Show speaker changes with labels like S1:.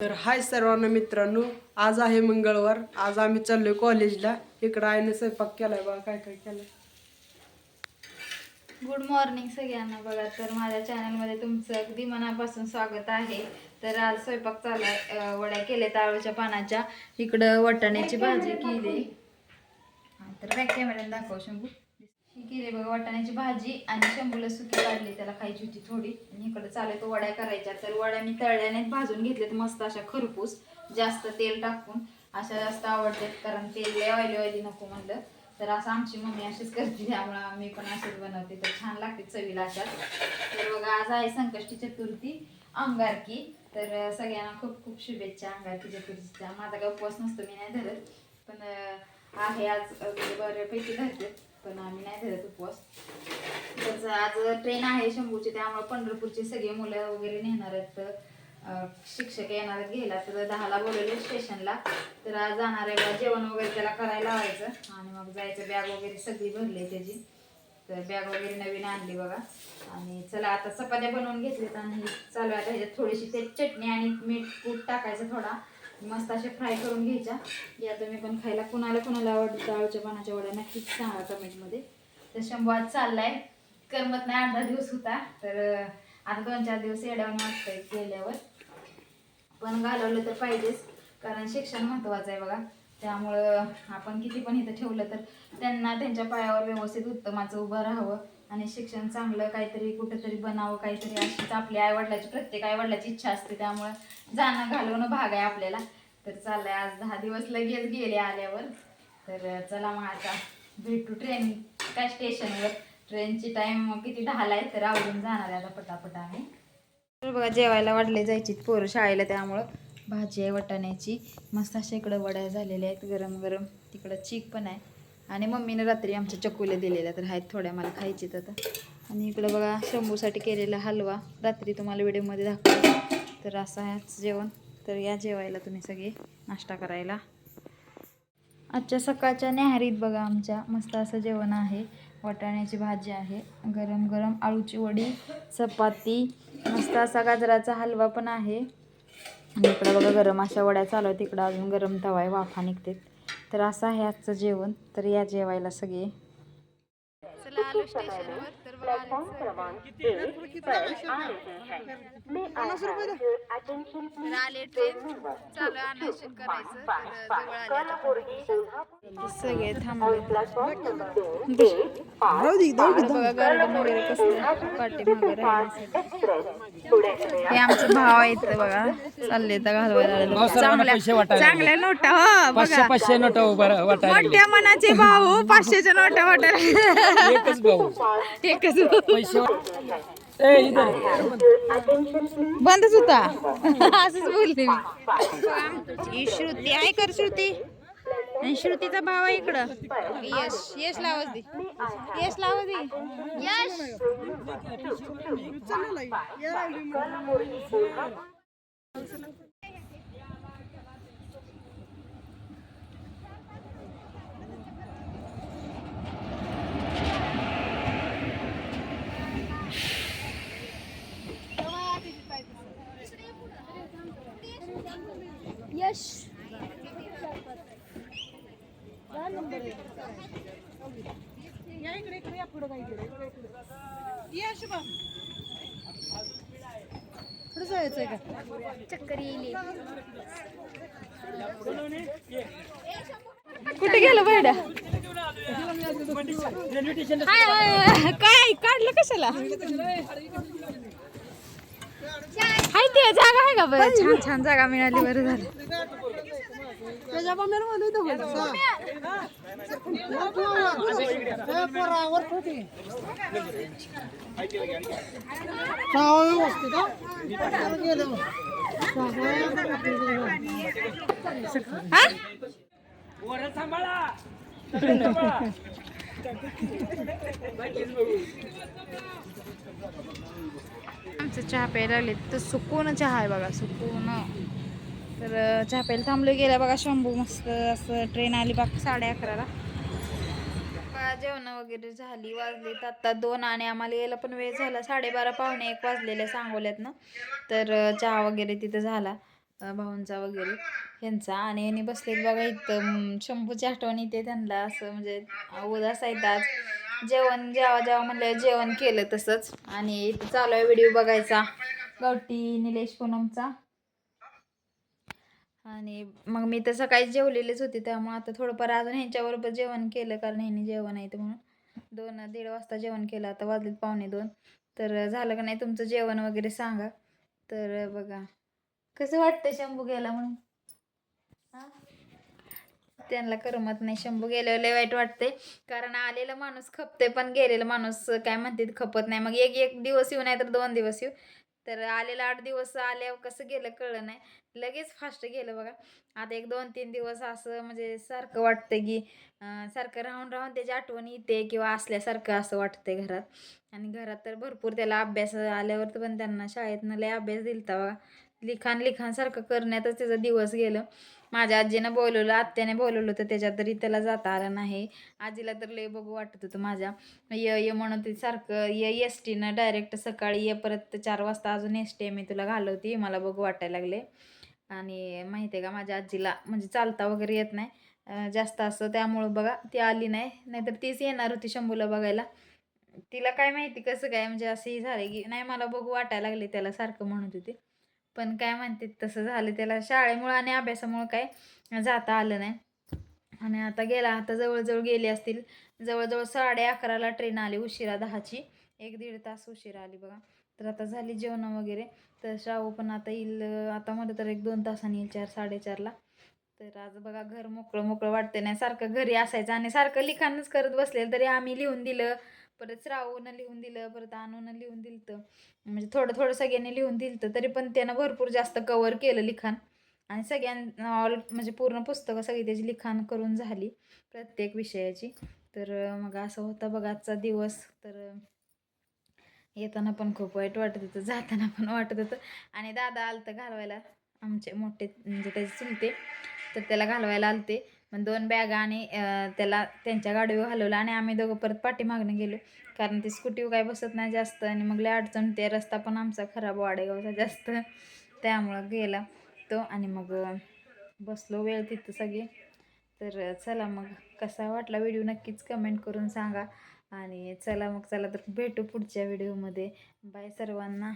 S1: तर हाय सर्वांना मित्रांनो आज आहे मंगळवार. आज आम्ही चाललोय कॉलेजला. इकडं आईने स्वयंपाक केलाय बघा काय काय केलंय.
S2: गुड मॉर्निंग सगळ्यांना. बघा तर माझ्या चॅनलमध्ये तुमचं अगदी मनापासून स्वागत आहे. तर आज स्वयंपाक चालू आहे अं, वड्या केल्या ताळूच्या पानाच्या. इकडं वाटाण्याची भाजी केली. हा, तर बॅक कॅमेऱ्याने दाखव शंभू. केली बघा वाटाण्याची भाजी आणि शंभूला सुकी काढली त्याला खायची होती थोडी. आणि इकडं चालेल तो वड्या करायच्या. तर वड्या मी तळल्याने भाजून घेतल्यात मस्त अशा खरपूस. जास्त तेल टाकून अशा जास्त आवडतात कारण तेल लय ऑइली ऑइली नको म्हणलं. तर असं आमची मम्मी अशीच करते त्यामुळं आम्ही पण अशीच बनवते. तर छान लागते चवीला अशा तर बघा आज आहे संकष्टी चतुर्थी अंगारकी. तर सगळ्यांना खूप खूप शुभेच्छा अंगारकी चतुर्थीच्या. माझा काय उपवास नसतो मी नाही धरत. पण आहे आज म्हणजे बऱ्यापैकी धरते. पण आम्ही नाही धरत उपवास. त्याचं आज ट्रेन आहे शंभूची त्यामुळे पंढरपूरची सगळी मुलं वगैरे नेणार आहेत. तर, शिक्षक येणार आहेत घ्यायला. तर दहाला बोलवले स्टेशनला तर आज जाणार आहे जेवण वगैरे त्याला करायला लावायचं. आणि मग जायचं बॅग वगैरे सगळी भरली त्याची. तर बॅग वगैरे नवीन आणली बघा. आणि चला आता चपात्या बनवून घेतल्यात आणि चालू आहे. त्याच्यात ह्याच्यात थोडीशी ते चटणी आणि मीठ कूट टाकायचं थोडा. मस्त असे फ्राय करून घ्यायच्या. या तुम्ही पण खायला कुणाला कुणाला आवडतं आळूच्या पानाच्या वड्या नक्कीच सांगा कमेंटमध्ये तर शंभवाद चाललाय. करमत नाही आठ दिवस होता. तर आता दोन चार दिवस येड्यावर वाटतंय गेल्यावर. पण घालवलं तर पाहिजेच कारण शिक्षण महत्वाचं आहे बघा. त्यामुळं आपण किती पण इथं ठेवलं तर त्यांना त्यांच्या पायावर व्यवस्थित उत्तमाचं उभं राहावं. आणि शिक्षण चांगलं काहीतरी कुठेतरी बनावं काहीतरी अशीच आपल्या आईवडिलाची प्रत्येक आईवडिलाची इच्छा असते. त्यामुळं जाणं घालवणं भाग आहे आपल्याला. तर चाललंय आज दहा दिवस लगेच गेले आल्यावर. तर चला मग आता भेटू ट्रेन काय स्टेशनवर ट्रेनची टाईम किती दहाला आहे तर आवडून जाणार आहे आता पटापट आम्ही. तर बघा जेवायला वाढले जायची पोरं शाळेला त्यामुळं. भाजी आहे वटाण्याची. मस्त अशा इकडं वड्या झालेल्या आहेत गरम गरम तिकडं चीक पण आहे. आणि मम्मीनं रात्री आमच्या चकुल्या दिलेल्या तर आहेत थोड्या मला खायचीत आता. आणि इकडं बघा शंभूसाठी केलेला हलवा. रात्री तुम्हाला व्हिडिओमध्ये दाखवतो. तर असं ह्याच जेवण. तर या जेवायला तुम्ही सगळे नाश्ता करायला. आजच्या सकाळच्या न्याहारीत बघा आमच्या मस्त असं जेवण आहे. वाटाण्याची भाजी आहे. गरम गरम आळूची वडी चपाती मस्त असा गाजराचा हलवा पण आहे. आणि इकडं बघा गरम अशा वड्या चालू आहेत. तिकडं अजून गरम तवा आहे. वाफा निघते तर असं आहे आजचं जेवण. तर या जेवायला सगळे. चला आलो ट्रेन चालू करायचं. सगळे थांबले हे आमचे भाव आहेत बघा चालले तर घालवायला चांगल्या चांगल्या नोटा हो
S3: पाचशे
S2: बघा
S3: पाचशे नोट.
S2: मोठ्या मनाचे भाऊ पाचशेच्या नोटा वाटायला
S3: एकच भाऊ
S2: एकच
S3: पैसे
S2: बंदच होता असंच बोलते मी. ही श्रुती. आहे कर श्रुती. आणि श्रुतीचा भाव आहे इकडं. यश यश लावच दे यश लावच दे यश. यश चक्कर येईल. कुठे गेलं बैड्या काय? काढलं कशाला? हाय ते जागा आहे का बरं? छान छान जागा मिळाली बरं झालं. आमचं चहा प्यायला लागले तर सुकून चहा आहे बघा सुकून तर अं, थांबलो गेला बघा शंभू मस्त असं ट्रेन आली बघा साडे अकराला. जेवण वगैरे झाली वाजलीत आता दोन आणि आम्हाला यायला पण वेळ झाला साडेबारा पावणे एक वाजलेले सांगोल्यात ना तर चहा वगैरे तिथं झाला भाऊंचा वगैरे ह्यांचा. आणि यांनी बसलेत बघा इथं शंभूची आठवण येते त्यांना असं म्हणजे उदास आहेत आज. जेवण जेवा जेव्हा म्हणलं जेवण केलं तसंच. आणि इथं चालू आहे व्हिडिओ बघायचा. गवटी निलेश पूनमचा. आणि मग मी तर सकाळी जेवलेलेच होते त्यामुळे आता थोडंफार अजून ह्यांच्याबरोबर जेवण केलं कारण ह्यांनी जेवण आहे म्हणून. दोन दीड वाजता जेवण केलं आता वाजलेत पावणे दोन. तर झालं का नाही तुमचं जेवण वगैरे सांगा. तर बघा कसं वाटतं शंभू गेला म्हणून? त्यांना करमत नाही शंभू गेल्यावर लय वाईट वाटते कारण आलेला माणूस खपते पण गेलेला माणूस काय म्हणते खपत नाही. मग एक एक दिवस येऊ नाही तर दोन दिवस येऊ. तर आलेला आठ दिवस आल्यावर कसं गेलं कळलं नाही. लगेच फास्ट गेलं बघा. आता एक दोन तीन दिवस असं म्हणजे सारखं वाटतं की सारखं राहून राहून त्याची आठवण येते किंवा असल्यासारखं असं वाटतंय घरात. आणि घरात तर भरपूर त्याला अभ्यास आल्यावर तर पण त्यांना शाळेतनं लय अभ्यास दिलता बघा. लिखाण लिखाणसारखं करण्यातच त्याचा दिवस गेलं. माझ्या आजीनं बोलवलं आत्याने बोलवलं होतं त्याच्यात तरी त्याला जाता आलं नाही. आजीला तर लय बघू वाटत होतं माझ्या. य ये म्हणून ते सारखं ये एस टीनं डायरेक्ट सकाळी ये परत चार वाजता अजून एस टी मी तुला घालवती मला बघू वाटायला लागले. आणि माहिती आहे का माझ्या आजीला म्हणजे चालता वगैरे येत नाही. जास्त असं त्यामुळं बघा ती आली नाही. नाहीतर तीच येणार होती शंभूला बघायला. तिला काय माहिती कसं काय म्हणजे असंही झालं की नाही मला बघू वाटायला लागले त्याला सारखं म्हणत होती. पण काय म्हणते तसं झालं त्याला शाळेमुळं आणि अभ्यासामुळं काय जाता आलं नाही. आणि आता गेला आता जवळजवळ गेले असतील. जवळजवळ साडे अकराला ट्रेन आली उशिरा दहाची. एक दीड तास उशिरा आली बघा. तर आता झाली जेवणं वगैरे. तर शाहू पण आता येईल आता म्हटलं तर एक दोन तासांनी येईल चार साडेचारला तर आज बघा घर मोकळं मोकळं वाटतं नाही सारखं घरी असायचं आणि सारखं लिखाणच करत बसलेलं तरी आम्ही लिहून दिलं. परत श्रावूनं लिहून दिलं परत आणून लिहून दिलं म्हणजे थोडं थोडं सगळ्यांनी लिहून दिलं तर तरी पण त्यानं भरपूर जास्त कवर केलं लिखाण. आणि सगळ्यां ऑल म्हणजे पूर्ण पुस्तकं सगळी त्याची लिखाण करून झाली प्रत्येक विषयाची. तर मग असं होता बघा आजचा दिवस. तर येताना पण खूप वाईट वाटत होतं जाताना पण वाटत होतं. आणि दादा आलतं घालवायला आमचे मोठे म्हणजे त्याचे चुलते तर त्याला घालवायला आलते. मग दोन बॅगा आणि त्याला त्यांच्या गाडीवर घालवलं आणि आम्ही दोघं परत पाठीमागनं गेलो. कारण ती स्कूटीवर काय बसत नाही जास्त आणि मग लय अडचण ते रस्ता पण आमचा खराब वाडेगावचा जास्त. त्यामुळं गेला तो आणि मग बसलो वेळ तिथं सगळे. तर चला मग कसा वाटला व्हिडिओ नक्कीच कमेंट करून सांगा. आणि चला मग चला तर भेटू पुढच्या व्हिडिओमध्ये. बाय सर्वांना.